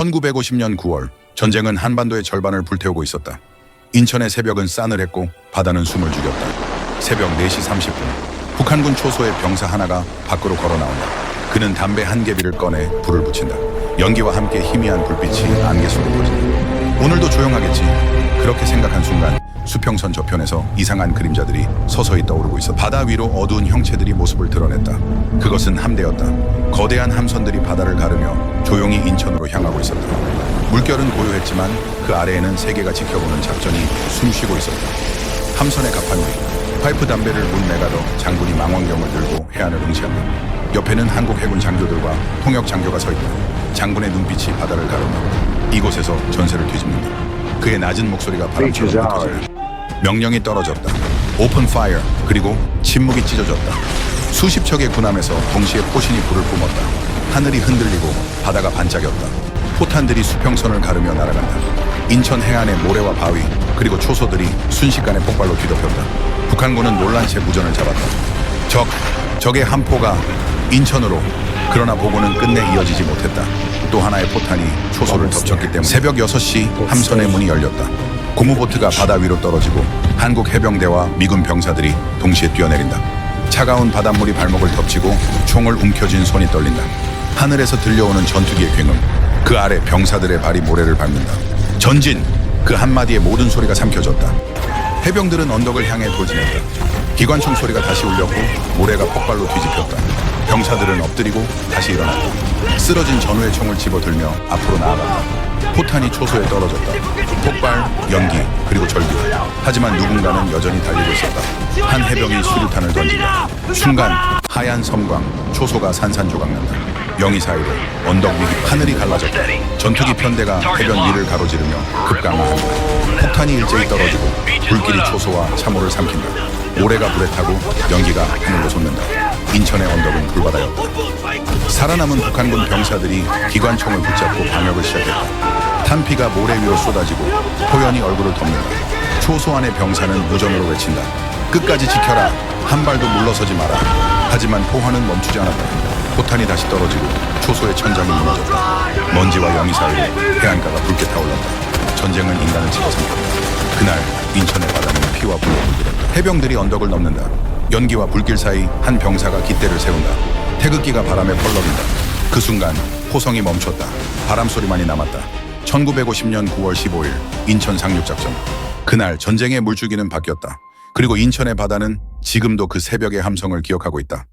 1950년 9월 전쟁은 한반도의 절반을 불태우고 있었다. 인천의 새벽은 싸늘했고 바다는 숨을 죽였다. 새벽 4시 30분 북한군 초소의 병사 하나가 밖으로 걸어 나온다. 그는 담배 한 개비를 꺼내 불을 붙인다. 연기와 함께 희미한 불빛이 안개 속에 퍼진다. 오늘도 조용하겠지. 그렇게 생각한 순간 수평선 저편에서 이상한 그림자들이 서서히 떠오르고 있어 바다 위로 어두운 형체들이 모습을 드러냈다. 그것은 함대였다. 거대한 함선들이 바다를 가르며 조용히 인천으로 향하고 있었다. 물결은 고요했지만 그 아래에는 세계가 지켜보는 작전이 숨쉬고 있었다. 함선의 갑판위 파이프 담배를 문 메가더 장군이 망원경을 들고 해안을 응시한다. 옆에는 한국 해군 장교들과 통역 장교가 서 있다. 장군의 눈빛이 바다를 가른다. 이곳에서 전세를 뒤집는다. 그의 낮은 목소리가 바람처럼 흩어진다. 명령이 떨어졌다. 오픈 파이어 그리고 침묵이 찢어졌다. 수십 척의 군함에서 동시에 포신이 불을 뿜었다. 하늘이 흔들리고 바다가 반짝였다. 포탄들이 수평선을 가르며 날아간다. 인천 해안의 모래와 바위 그리고 초소들이 순식간에 폭발로 뒤덮였다. 북한군은 놀란 채 무전을 잡았다. 적, 적의 한 포가 인천으로 그러나 보고는 끝내 이어지지 못했다. 또 하나의 포탄이 초소를 덮쳤기 때문에 새벽 6시 함선의 문이 열렸다. 고무보트가 바다 위로 떨어지고 한국 해병대와 미군 병사들이 동시에 뛰어내린다. 차가운 바닷물이 발목을 덮치고 총을 움켜쥔 손이 떨린다. 하늘에서 들려오는 전투기의 굉음. 그 아래 병사들의 발이 모래를 밟는다. 전진! 그 한마디에 모든 소리가 삼켜졌다. 해병들은 언덕을 향해 돌진했다. 기관총 소리가 다시 울렸고 모래가 폭발로 뒤집혔다. 병사들은 엎드리고 다시 일어났다. 쓰러진 전우의 총을 집어들며 앞으로 나아갔다. 포탄이 초소에 떨어졌다. 폭발, 연기, 그리고 절규. 하지만 누군가는 여전히 달리고 있었다. 한 해병이 수류탄을 던진다. 순간 하얀 섬광, 초소가 산산조각난다. 영이 사이로 언덕 위 하늘이 갈라졌다. 전투기 편대가 해변 위를 가로지르며 급강하한다. 폭탄이 일제히 떨어지고 불길이 초소와 참호를 삼킨다. 모래가 불에 타고 연기가 하늘로 솟는다. 인천의 언덕은 불바다였다. 살아남은 북한군 병사들이 기관총을 붙잡고 방역을 시작했다. 탄피가 모래 위로 쏟아지고 호연이 얼굴을 덮는다. 초소 안의 병사는 무전으로 외친다. 끝까지 지켜라. 한 발도 물러서지 마라. 하지만 포화는 멈추지 않았다. 포탄이 다시 떨어지고 초소의 천장이 무너졌다. 먼지와 영이 사이로 해안가가 붉게 타올랐다. 전쟁은 인간을 집어삼켰다. 그날 인천의 바다는 피와 불로 물들었다. 해병들이 언덕을 넘는다. 연기와 불길 사이 한 병사가 깃대를 세운다. 태극기가 바람에 펄럭인다. 그 순간 호성이 멈췄다. 바람 소리만이 남았다. 1950년 9월 15일 인천 상륙작전. 그날 전쟁의 물줄기는 바뀌었다. 그리고 인천의 바다는 지금도 그 새벽의 함성을 기억하고 있다.